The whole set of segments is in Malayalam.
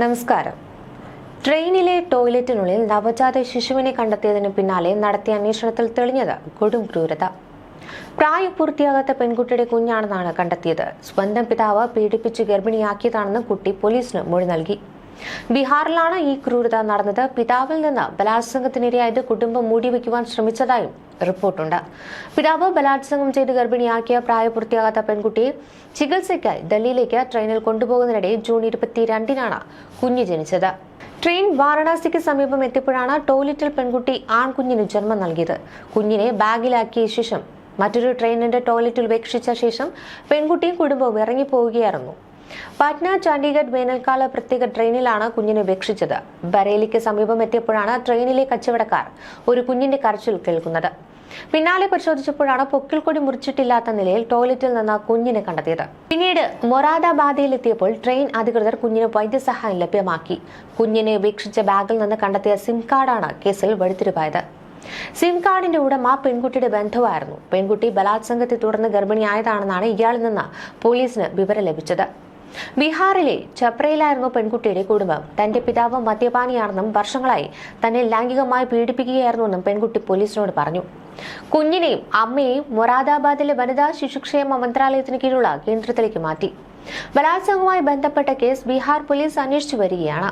നമസ്കാരം. ട്രെയിനിലെ ടോയ്ലറ്റിനുള്ളിൽ നവജാത ശിശുവിനെ കണ്ടെത്തിയതിനു പിന്നാലെ നടത്തിയ അന്വേഷണത്തിൽ തെളിഞ്ഞത് കൊടും ക്രൂരത. പ്രായപൂർത്തിയാകാത്ത പെൺകുട്ടിയുടെ കുഞ്ഞാണെന്നാണ് കണ്ടെത്തിയത്. സ്വന്തം പിതാവ് പീഡിപ്പിച്ച് ഗർഭിണിയാക്കിയതാണെന്ന് കുട്ടി പോലീസിന് മൊഴി നൽകി. ബീഹാറിലാണ് ഈ ക്രൂരത നടന്നത്. പിതാവിൽ നിന്ന് ബലാത്സംഗത്തിനിരയായത് കുടുംബം മൂടിവെക്കുവാൻ ശ്രമിച്ചതായും റിപ്പോർട്ടുണ്ട്. പിതാവ് ബലാത്സംഗം ചെയ്ത് ഗർഭിണിയാക്കിയ പ്രായപൂർത്തിയാകാത്ത പെൺകുട്ടിയെ ചികിത്സയ്ക്കായി ഡൽഹിയിലേക്ക് ട്രെയിനിൽ കൊണ്ടുപോകുന്നതിനിടെ ജൂൺ ഇരുപത്തിരണ്ടിനാണ് കുഞ്ഞ് ജനിച്ചത്. ട്രെയിൻ വാരണാസിക്ക് സമീപം എത്തിയപ്പോഴാണ് ടോയ്ലറ്റിൽ പെൺകുട്ടി ആൺകുഞ്ഞിന് ജന്മം നൽകിയത്. കുഞ്ഞിനെ ബാഗിലാക്കിയ ശേഷം മറ്റൊരു ട്രെയിനിന്റെ ടോയ്ലറ്റിൽ ഉപേക്ഷിച്ച ശേഷം പെൺകുട്ടിയും കുടുംബവും ഇറങ്ങിപ്പോവുകയായിരുന്നു. പാറ്റ്ന ചണ്ഡീഗഡ് വേനൽക്കാല പ്രത്യേക ട്രെയിനിലാണ് കുഞ്ഞിനെ ഉപേക്ഷിച്ചത്. ബറേലിക്ക് സമീപം എത്തിയപ്പോഴാണ് ട്രെയിനിലെ കച്ചവടക്കാർ ഒരു കുഞ്ഞിന്റെ കരച്ചിൽ കേൾക്കുന്നത്. പിന്നാലെ പരിശോധിച്ചപ്പോഴാണ് പൊക്കിൽ കൊടി മുറിച്ചിട്ടില്ലാത്ത നിലയിൽ ടോയ്ലറ്റിൽ നിന്ന് കുഞ്ഞിനെ കണ്ടെത്തിയത്. പിന്നീട് മൊറാദാബാദയിൽ എത്തിയപ്പോൾ ട്രെയിൻ അധികൃതർ കുഞ്ഞിന് വൈദ്യസഹായം ലഭ്യമാക്കി. കുഞ്ഞിനെ ഉപേക്ഷിച്ച ബാഗിൽ നിന്ന് കണ്ടെത്തിയ സിം കാർഡാണ് കേസിൽ വഴിത്തിരിവായത് സിം കാർഡിന്റെ ഉടമ പെൺകുട്ടിയുടെ ബന്ധുവായിരുന്നു. പെൺകുട്ടി ബലാത്സംഗത്തെ തുടർന്ന് ഗർഭിണിയായതാണെന്നാണ് ഇയാളിൽ നിന്ന് പോലീസിന് വിവരം ലഭിച്ചത്. ബീഹാറിലെ ചപ്രയിലായിരുന്നു പെൺകുട്ടിയുടെ കുടുംബം. തന്റെ പിതാവ് മദ്യപാനിയാണെന്നും വർഷങ്ങളായി തന്നെ ലൈംഗികമായി പീഡിപ്പിക്കുകയായിരുന്നുവെന്നും പെൺകുട്ടി പോലീസിനോട് പറഞ്ഞു. കുഞ്ഞിനെയും അമ്മയെയും മൊറാദാബാദിലെ വനിതാ ശിശുക്ഷേമ മന്ത്രാലയത്തിന് കീഴിലുള്ള കേന്ദ്രത്തിലേക്ക് മാറ്റി. ബലാത്സംഗവുമായി ബന്ധപ്പെട്ട കേസ് ബീഹാർ പോലീസ് അന്വേഷിച്ചു വരികയാണ്.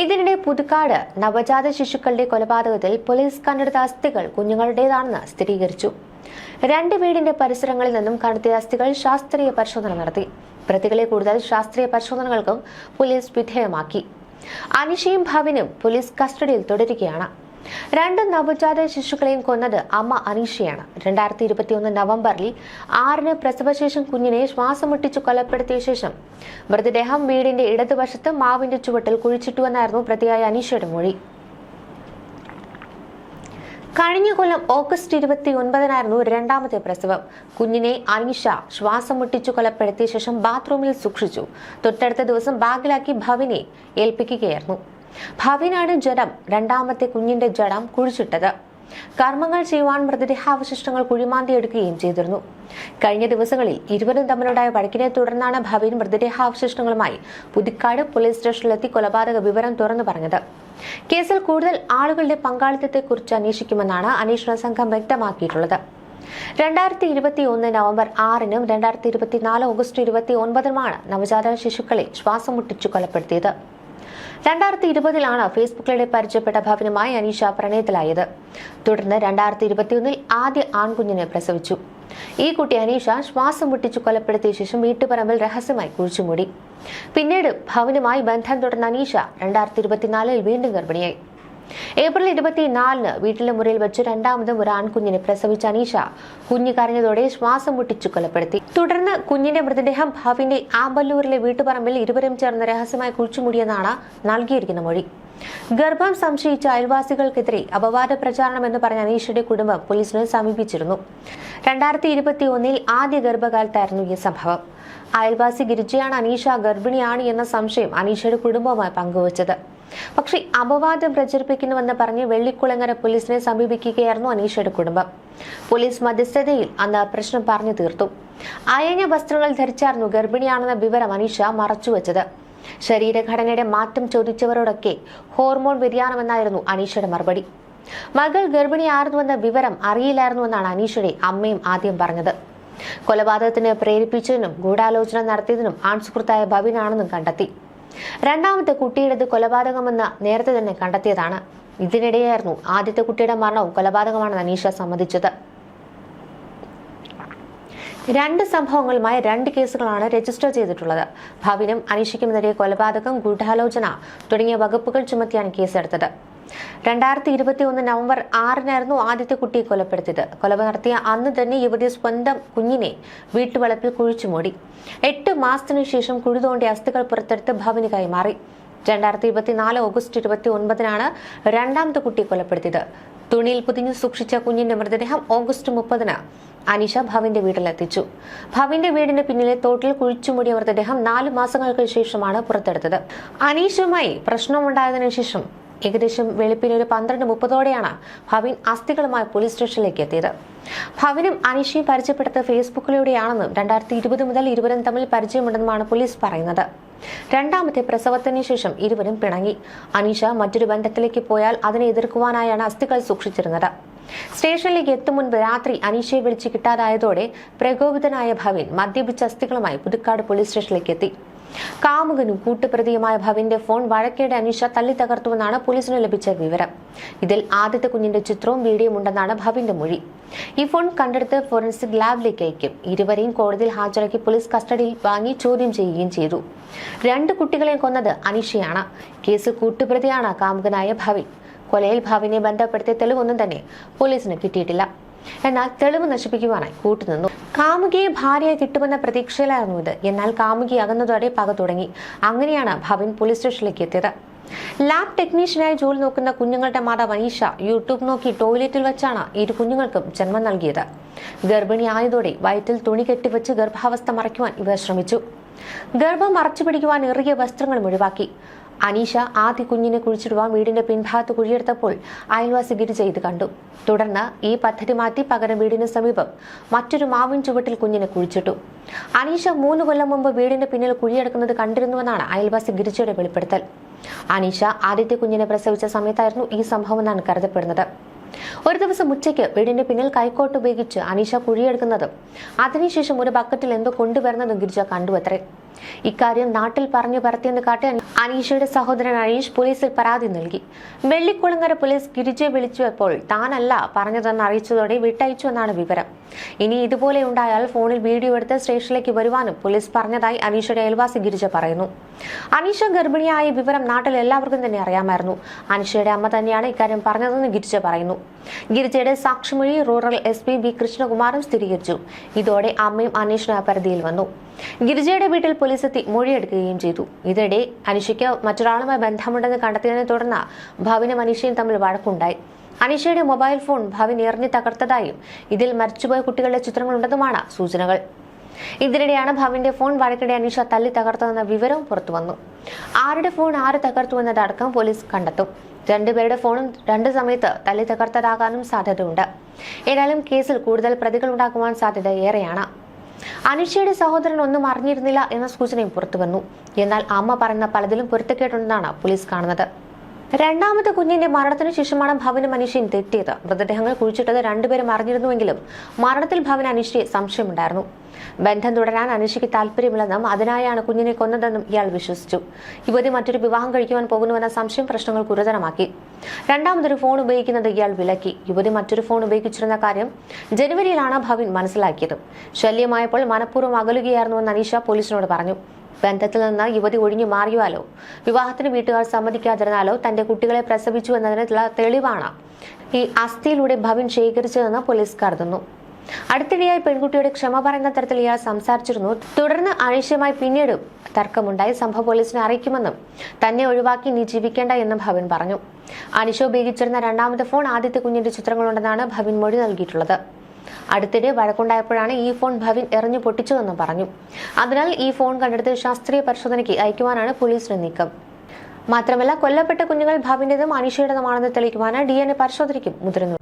ഇതിനിടെ പുതുക്കാട് നവജാത ശിശുക്കളുടെ കൊലപാതകത്തിൽ പോലീസ് കണ്ടെടുത്ത അസ്ഥികൾ കുഞ്ഞുങ്ങളുടേതാണെന്ന് സ്ഥിരീകരിച്ചു. രണ്ട് വീടിന്റെ പരിസരങ്ങളിൽ നിന്നും കണ്ടെത്തിയ അസ്ഥികൾ ശാസ്ത്രീയ പരിശോധന നടത്തി. പ്രതികളെ കൂടുതൽ ശാസ്ത്രീയ പരിശോധനകൾക്കും പോലീസ് വിധേയമാക്കി. അനിഷയും ഭവിനും പോലീസ് കസ്റ്റഡിയിൽ തുടരുകയാണ്. രണ്ട് നവജാത ശിശുക്കളെയും കൊന്നത് അമ്മ അനീഷയാണ്. രണ്ടായിരത്തി ഇരുപത്തിയൊന്ന് നവംബറിൽ ആറിന് പ്രസവശേഷം കുഞ്ഞിനെ ശ്വാസം മുട്ടിച്ചു കൊലപ്പെടുത്തിയ ശേഷം മൃതദേഹം വീടിന്റെ ഇടതുവശത്ത് മാവിന്റെ ചുവട്ടിൽ കുഴിച്ചിട്ടുവെന്നായിരുന്നു പ്രതിയായ അനീഷയുടെ മൊഴി. കഴിഞ്ഞ കൊല്ലം ഓഗസ്റ്റ് ഇരുപത്തി ഒൻപതിനായിരുന്നു രണ്ടാമത്തെ പ്രസവം. കുഞ്ഞിനെ അനീഷ ശ്വാസം മുട്ടിച്ചു കൊലപ്പെടുത്തിയ ശേഷം ബാത്റൂമിൽ സൂക്ഷിച്ചു. തൊട്ടടുത്ത ദിവസം ബാഗിലാക്കി ഭവിനെ ഏൽപ്പിക്കുകയായിരുന്നു. ഭവിനാണ് ജഡം. രണ്ടാമത്തെ കുഞ്ഞിന്റെ ജഡം കുഴിച്ചിട്ടത്. കർമ്മങ്ങൾ ചെയ്യുവാൻ മൃതദേഹാവശിഷ്ടങ്ങൾ കുഴിമാന്തി എടുക്കുകയും ചെയ്തിരുന്നു. കഴിഞ്ഞ ദിവസങ്ങളിൽ ഇരുവരും തമ്മിലുണ്ടായ വഴക്കിനെ തുടർന്നാണ് ഭവിൻ മൃതദേഹാവശിഷ്ടങ്ങളുമായി പുതുക്കാട് പോലീസ് സ്റ്റേഷനിലെത്തി കൊലപാതക വിവരം തുറന്നു പറഞ്ഞത്. കേസിൽ കൂടുതൽ ആളുകളുടെ പങ്കാളിത്തത്തെക്കുറിച്ച് അന്വേഷിക്കുമെന്നാണ് അന്വേഷണ സംഘം വ്യക്തമാക്കിയിട്ടുള്ളത്. രണ്ടായിരത്തി ഇരുപത്തി ഒന്ന് നവംബർ ആറിനും രണ്ടായിരത്തി ഇരുപത്തിനാല് ഓഗസ്റ്റ് ഇരുപത്തി ഒൻപതിനുമാണ് നവജാത ശിശുക്കളെ ശ്വാസം മുട്ടിച്ചു കൊലപ്പെടുത്തിയത്. രണ്ടായിരത്തി ഇരുപതിലാണ് ഫേസ്ബുക്കിലൂടെ പരിചയപ്പെട്ട ഭവനുമായി അനീഷ പ്രണയത്തിലായത്. തുടർന്ന് രണ്ടായിരത്തി ഇരുപത്തിയൊന്നിൽ ആദ്യ ആൺകുഞ്ഞിനെ പ്രസവിച്ചു. ഈ കുട്ടി അനീഷ ശ്വാസം മുട്ടിച്ചു കൊലപ്പെടുത്തിയ ശേഷം വീട്ടുപറമ്പിൽ രഹസ്യമായി കുഴിച്ചുമൂടി. പിന്നീട് ഭവനുമായി ബന്ധം തുടർന്ന അനീഷ രണ്ടായിരത്തി ഇരുപത്തിനാലിൽ വീണ്ടും ഗർഭിണിയായി. ഏപ്രിൽ ഇരുപത്തിനാലിന് വീട്ടിലെ മുറിയിൽ വെച്ച് രണ്ടാമതും ഒരു ആൺകുഞ്ഞിനെ പ്രസവിച്ച അനീഷ കുഞ്ഞ് കരഞ്ഞതോടെ ശ്വാസം മുട്ടിച്ചു കൊലപ്പെടുത്തി. തുടർന്ന് കുഞ്ഞിന്റെ മൃതദേഹം ഭാവിന്റെ ആമ്പല്ലൂരിലെ വീട്ടുപറമ്പിൽ ഇരുവരും ചേർന്ന് രഹസ്യമായി കുഴിച്ചുമൂടിയെന്നാണ് നൽകിയിരിക്കുന്ന മൊഴി. ഗർഭം സംശയിച്ച അയൽവാസികൾക്കെതിരെ അപവാദ പ്രചാരണം എന്ന് പറഞ്ഞ അനീഷയുടെ കുടുംബം പോലീസിനെ സമീപിച്ചിരുന്നു. രണ്ടായിരത്തി ഇരുപത്തി ഒന്നിൽ ആദ്യ ഗർഭകാലത്തായിരുന്നു ഈ സംഭവം. അയൽവാസി ഗിരിജയാണ് അനീഷ ഗർഭിണിയാണ് എന്ന സംശയം അനീഷയുടെ കുടുംബവുമായി പങ്കുവച്ചത്. പക്ഷേ അപവാദം പ്രചരിപ്പിക്കുന്നുവെന്ന് പറഞ്ഞ് വെള്ളിക്കുളങ്ങര പോലീസിനെ സമീപിക്കുകയായിരുന്നു അനീഷയുടെ കുടുംബം. പോലീസ് മധ്യസ്ഥതയിൽ അന്ന് പ്രശ്നം പറഞ്ഞു തീർത്തു. അയഞ്ഞ വസ്ത്രങ്ങൾ ധരിച്ചായിരുന്നു ഗർഭിണിയാണെന്ന വിവരം അനീഷ മറച്ചുവെച്ചത്. ശരീരഘടനയുടെ മാറ്റം ചോദിച്ചവരോടൊക്കെ ഹോർമോൺ വ്യതിയാനമെന്നായിരുന്നു അനീഷയുടെ മറുപടി. മകൾ ഗർഭിണിയായിരുന്നുവെന്ന വിവരം അറിയില്ലായിരുന്നുവെന്നാണ് അനീഷയുടെ അമ്മയും ആദ്യം പറഞ്ഞത്. കൊലപാതകത്തിന് പ്രേരിപ്പിച്ചതിനും ഗൂഢാലോചന നടത്തിയതിനും ആൺസുഹൃത്തായ ഭവിനാണെന്നും കണ്ടെത്തി. രണ്ടാമത്തെ കുട്ടിയുടേത് കൊലപാതകമെന്ന് നേരത്തെ തന്നെ കണ്ടെത്തിയതാണ്. ഇതിനിടെയായിരുന്നു ആദ്യത്തെ കുട്ടിയുടെ മരണവും കൊലപാതകമാണെന്ന് അനീഷ സമ്മതിച്ചത്. രണ്ട് സംഭവങ്ങളുമായി രണ്ട് കേസുകളാണ് രജിസ്റ്റർ ചെയ്തിട്ടുള്ളത്. ഭവിനും അനീഷയ്ക്കുമെതിരെ കൊലപാതകം ഗൂഢാലോചന തുടങ്ങിയ വകുപ്പുകൾ ചുമത്തിയാണ് കേസെടുത്തത്. രണ്ടായിരത്തി ഇരുപത്തി ഒന്ന് നവംബർ ആറിനായിരുന്നു ആദ്യത്തെ കുട്ടിയെ കൊലപ്പെടുത്തിയത്. കൊല നടത്തിയ അന്ന് തന്നെ യുവതി സ്വന്തം കുഞ്ഞിനെ വീട്ടുവളപ്പിൽ കുഴിച്ചുമൂടി എട്ട് മാസത്തിനു ശേഷം കുഴിതോണ്ടി അസ്ഥികൾ പുറത്തെടുത്ത് ഭവന് കൈമാറി. രണ്ടായിരത്തി ഇരുപത്തിനാല് ഓഗസ്റ്റ് ഇരുപത്തി ഒൻപതിനാണ് രണ്ടാമത്തെ കുട്ടിയെ കൊലപ്പെടുത്തിയത്. തുണിയിൽ പൊതിഞ്ഞു സൂക്ഷിച്ച കുഞ്ഞിന്റെ മൃതദേഹം ഓഗസ്റ്റ് മുപ്പതിന് അനീഷ ഭവിന്റെ വീട്ടിലെത്തിച്ചു. ഭവിന്റെ വീടിന് പിന്നിലെ തോട്ടിൽ കുഴിച്ചുമൂടിയ മൃതദേഹം നാല് മാസങ്ങൾക്ക് ശേഷമാണ് പുറത്തെടുത്തത്. അനീഷുമായി പ്രശ്നമുണ്ടായതിനു ശേഷം ഏകദേശം വെളുപ്പിന് ഒരു പന്ത്രണ്ട് മുപ്പതോടെയാണ് ഭവിൻ അസ്ഥികളുമായി പോലീസ് സ്റ്റേഷനിലേക്ക് എത്തിയത്. ഭവിനും അനീഷയും പരിചയപ്പെടുത്ത ഫേസ്ബുക്കിലൂടെയാണെന്നും രണ്ടായിരത്തി ഇരുപത് മുതൽ ഇരുവരും തമ്മിൽ പരിചയമുണ്ടെന്നുമാണ് പോലീസ് പറയുന്നത്. രണ്ടാമത്തെ പ്രസവത്തിന് ശേഷം ഇരുവരും പിണങ്ങി. അനീഷ മറ്റൊരു ബന്ധത്തിലേക്ക് പോയാൽ അതിനെ എതിർക്കുവാനായാണ് അസ്ഥികൾ സൂക്ഷിച്ചിരുന്നത്. സ്റ്റേഷനിലേക്ക് എത്തും മുൻപ് രാത്രി അനീഷയെ വിളിച്ച് കിട്ടാതായതോടെ പ്രകോപിതനായ ഭവിൻ മദ്യപിച്ച അസ്ഥികളുമായി പുതുക്കാട് പോലീസ് സ്റ്റേഷനിലേക്ക് എത്തി. കാമുകനും കൂട്ടുപ്രതിയുമായ ഭവിന്റെ ഫോൺ വഴക്കേടെ അനീഷ തല്ലി തകർത്തുവെന്നാണ് പോലീസിന് ലഭിച്ച വിവരം. ഇതിൽ ആദ്യത്തെ കുഞ്ഞിന്റെ ചിത്രവും വീഡിയോയും ഉണ്ടെന്നാണ് ഭവിന്റെ മൊഴി. ഈ ഫോൺ കണ്ടെടുത്ത് ഫോറൻസിക് ലാബിലേക്ക് അയക്കും. ഇരുവരെയും കോടതിയിൽ ഹാജരാക്കി പോലീസ് കസ്റ്റഡിയിൽ വാങ്ങി ചോദ്യം ചെയ്യുകയും ചെയ്തു. രണ്ട് കുട്ടികളെ കൊന്നത് അനീഷയാണ്. കേസ് കൂട്ടുപ്രതിയാണ് കാമുകനായ ഭവിൻ കൊലയിൽ ഭവിനെ ബന്ധപ്പെടുത്തിയ തെളിവൊന്നും തന്നെ പോലീസിന് കിട്ടിയിട്ടില്ല. എന്നാൽ തെളിവ് നശിപ്പിക്കുവാനായി കൂട്ടുനിന്നു. കാമുകിയെ ഭാര്യയെ കിട്ടുമെന്ന പ്രതീക്ഷയിലായിരുന്നു ഇത്. എന്നാൽ കാമുകി അകന്നതോടെ പക തുടങ്ങി. അങ്ങനെയാണ് ഭവിൻ പോലീസ് സ്റ്റേഷനിലേക്ക് എത്തിയത്. ലാബ് ടെക്നീഷ്യനായി ജോലി നോക്കുന്ന കുഞ്ഞുങ്ങളുടെ മാതാവ് അനീഷ യൂട്യൂബ് നോക്കി ടോയ്ലറ്റിൽ വെച്ചാണ് ഇരു കുഞ്ഞുങ്ങൾക്കും ജന്മം നൽകിയത്. ഗർഭിണിയായതോടെ വയറ്റിൽ തുണി കെട്ടിവെച്ച് ഗർഭാവസ്ഥ മറയ്ക്കുവാൻ ഇവർ ശ്രമിച്ചു. ഗർഭം മറച്ചു പിടിക്കുവാൻ ഇറുകിയ വസ്ത്രങ്ങളും ഒഴിവാക്കി. അനീഷ ആദ്യ കുഞ്ഞിനെ കുഴിച്ചിടുവാൻ വീടിന്റെ പിൻഭാഗത്ത് കുഴിയെടുത്തപ്പോൾ അയൽവാസി ഗിരിജ ഇത് കണ്ടു. തുടർന്ന് ഈ പദ്ധതി മാറ്റി പകരം വീടിന് സമീപം മറ്റൊരു മാവിൻ ചുവട്ടിൽ കുഞ്ഞിനെ കുഴിച്ചിട്ടു. അനീഷ മൂന്ന് കൊല്ലം മുമ്പ് വീടിന്റെ പിന്നിൽ കുഴിയെടുക്കുന്നത് കണ്ടിരുന്നുവെന്നാണ് അയൽവാസി ഗിരിജയുടെ വെളിപ്പെടുത്തൽ. അനീഷ ആദ്യത്തെ കുഞ്ഞിനെ പ്രസവിച്ച സമയത്തായിരുന്നു ഈ സംഭവം എന്നാണ് കരുതപ്പെടുന്നത്. ഒരു ദിവസം ഉച്ചയ്ക്ക് വീടിന്റെ പിന്നിൽ കൈക്കോട്ട് ഉപയോഗിച്ച് അനീഷ കുഴിയെടുക്കുന്നതും അതിനുശേഷം ഒരു ബക്കറ്റിൽ എന്തോ കൊണ്ടുവരുന്നതും ഗിരിജ കണ്ടുവത്രേ. ഇക്കാര്യം നാട്ടിൽ പറഞ്ഞു പരത്തിയെന്ന് കാട്ടി അനീഷയുടെ സഹോദരൻ അനീഷ് പോലീസിൽ പരാതി നൽകി. വെള്ളിക്കുളങ്ങര പോലീസ് ഗിരിജയെ വിളിച്ചപ്പോൾ താനല്ല പറഞ്ഞതെന്ന് അറിയിച്ചതോടെ വിട്ടയച്ചു എന്നാണ് വിവരം. ഇനി ഇതുപോലെ ഉണ്ടായാൽ ഫോണിൽ വീഡിയോ എടുത്ത് സ്റ്റേഷനിലേക്ക് വരുവാനും പോലീസ് പറഞ്ഞതായി അനീഷയുടെ അയൽവാസി ഗിരിജ പറയുന്നു. അനീഷ ഗർഭിണിയായ വിവരം നാട്ടിൽ എല്ലാവർക്കും തന്നെ അറിയാമായിരുന്നു. അനീഷയുടെ അമ്മ തന്നെയാണ് ഇക്കാര്യം പറഞ്ഞതെന്ന് ഗിരിജ പറയുന്നു. ഗിരിജയുടെ സാക്ഷിമൊഴി റൂറൽ എസ് പി ബി കൃഷ്ണകുമാറും സ്ഥിരീകരിച്ചു. ഇതോടെ അമ്മയും അനീഷിന് പരിധിയിൽ വന്നു. ഗിരിജയുടെ വീട്ടിൽ പോലീസ് എത്തി മൊഴിയെടുക്കുകയും ചെയ്തു. ഇതിനിടെ അനിഷയ്ക്ക് മറ്റൊരാളുമായി ബന്ധമുണ്ടെന്ന് കണ്ടെത്തിയതിനെ തുടർന്ന് ഭവിനും അനീഷയും തമ്മിൽ വഴക്കുണ്ടായി. അനീഷയുടെ മൊബൈൽ ഫോൺ ഭാവി എറിഞ്ഞു തകർത്തതായും ഇതിൽ മരിച്ചുപോയ കുട്ടികളുടെ ചിത്രങ്ങളുണ്ടെന്നുമാണ് സൂചനകൾ. ഇതിനിടെയാണ് ഭവിന്റെ ഫോൺ വഴക്കിടെ അനീഷ തല്ലി തകർത്തതെന്ന വിവരവും പുറത്തുവന്നു. ആരുടെ ഫോൺ ആര് തകർത്തു എന്നതടക്കം പോലീസ് കണ്ടെത്തും. രണ്ടുപേരുടെ ഫോണും രണ്ട് സമയത്ത് തല്ലി തകർത്തതാകാനും സാധ്യതയുണ്ട്. ഏതായാലും കേസിൽ കൂടുതൽ പ്രതികൾ ഉണ്ടാക്കുവാൻ സാധ്യത ഏറെയാണ്. അനിഷയുടെ സഹോദരൻ ഒന്നും അറിഞ്ഞിരുന്നില്ല എന്ന സൂചനയും പുറത്തുവന്നു എന്നാൽ അമ്മ പറയുന്ന പലതിലും പൊരുത്തക്കേട്ടുണ്ടെന്നാണ് പോലീസ് കാണുന്നത്. രണ്ടാമത്തെ കുഞ്ഞിന്റെ മരണത്തിന് ശേഷമാണ് ഭവനും അനീഷയും തെറ്റിയത്. മൃതദേഹങ്ങൾ കുഴിച്ചിട്ടത് രണ്ടുപേരും അറിഞ്ഞിരുന്നുവെങ്കിലും മരണത്തിൽ ഭവൻ അനീഷയെ സംശയമുണ്ടായിരുന്നു. ബന്ധം തുടരാൻ അനീഷയ്ക്ക് താല്പര്യമില്ലെന്നും അതിനായാണ് കുഞ്ഞിനെ കൊന്നതെന്നും ഇയാൾ വിശ്വസിച്ചു. യുവതി മറ്റൊരു വിവാഹം കഴിക്കുവാൻ പോകുന്നുവെന്ന സംശയം പ്രശ്നങ്ങൾ ഗുരുതരമാക്കി. രണ്ടാമതൊരു ഫോൺ ഉപയോഗിക്കുന്നത് ഇയാൾ വിലക്കി. യുവതി മറ്റൊരു ഫോൺ ഉപയോഗിച്ചിരുന്ന കാര്യം ജനുവരിയിലാണ് ഭവിൻ മനസ്സിലാക്കിയത്. ശല്യമായപ്പോൾ മനഃപൂർവം അകലുകയായിരുന്നുവെന്ന് അനീഷ പോലീസിനോട് പറഞ്ഞു. ബന്ധത്തിൽ നിന്ന് യുവതി ഒഴിഞ്ഞു മാറിയാലോ വിവാഹത്തിന് വീട്ടുകാർ സമ്മതിക്കാതിരുന്നാലോ തന്റെ കുട്ടികളെ പ്രസവിച്ചു എന്നതിനുള്ള തെളിവാണ് ഈ അസ്ഥിയിലൂടെ ഭവൻ ശേഖരിച്ചതെന്ന് പോലീസ് കരുതുന്നു. അടുത്തിടെയായി പെൺകുട്ടിയുടെ ക്ഷമ പറയുന്ന തരത്തിൽ ഇയാൾ സംസാരിച്ചിരുന്നു. തുടർന്ന് അനീഷയുമായി പിന്നീട് തർക്കമുണ്ടായി. സംഭവ പോലീസിനെ അറിയിക്കുമെന്നും തന്നെ ഒഴിവാക്കി നീ ജീവിക്കേണ്ട എന്നും ഭവൻ പറഞ്ഞു. അനിഷ ഉപയോഗിച്ചിരുന്ന രണ്ടാമത്തെ ഫോൺ ആദ്യത്തെ കുഞ്ഞിന്റെ ചിത്രങ്ങളുണ്ടെന്നാണ് ഭവൻ മൊഴി നൽകിയിട്ടുള്ളത്. അടുത്തിടെ വഴക്കുണ്ടായപ്പോഴാണ് ഈ ഫോൺ ഭവിൻ എറിഞ്ഞു പൊട്ടിച്ചതെന്നും പറഞ്ഞു. അതിനാൽ ഈ ഫോൺ കണ്ടെടുത്ത് ശാസ്ത്രീയ പരിശോധനയ്ക്ക് അയക്കുവാനാണ് പോലീസിന്റെ നീക്കം. മാത്രമല്ല കൊല്ലപ്പെട്ട കുഞ്ഞുങ്ങൾ ഭവിന്റേതും അനീഷയുടേതുമാണെന്ന് തെളിയിക്കുവാനാണ് ഡി എൻ എ പരിശോധനയ്ക്കും മുതിരുന്നു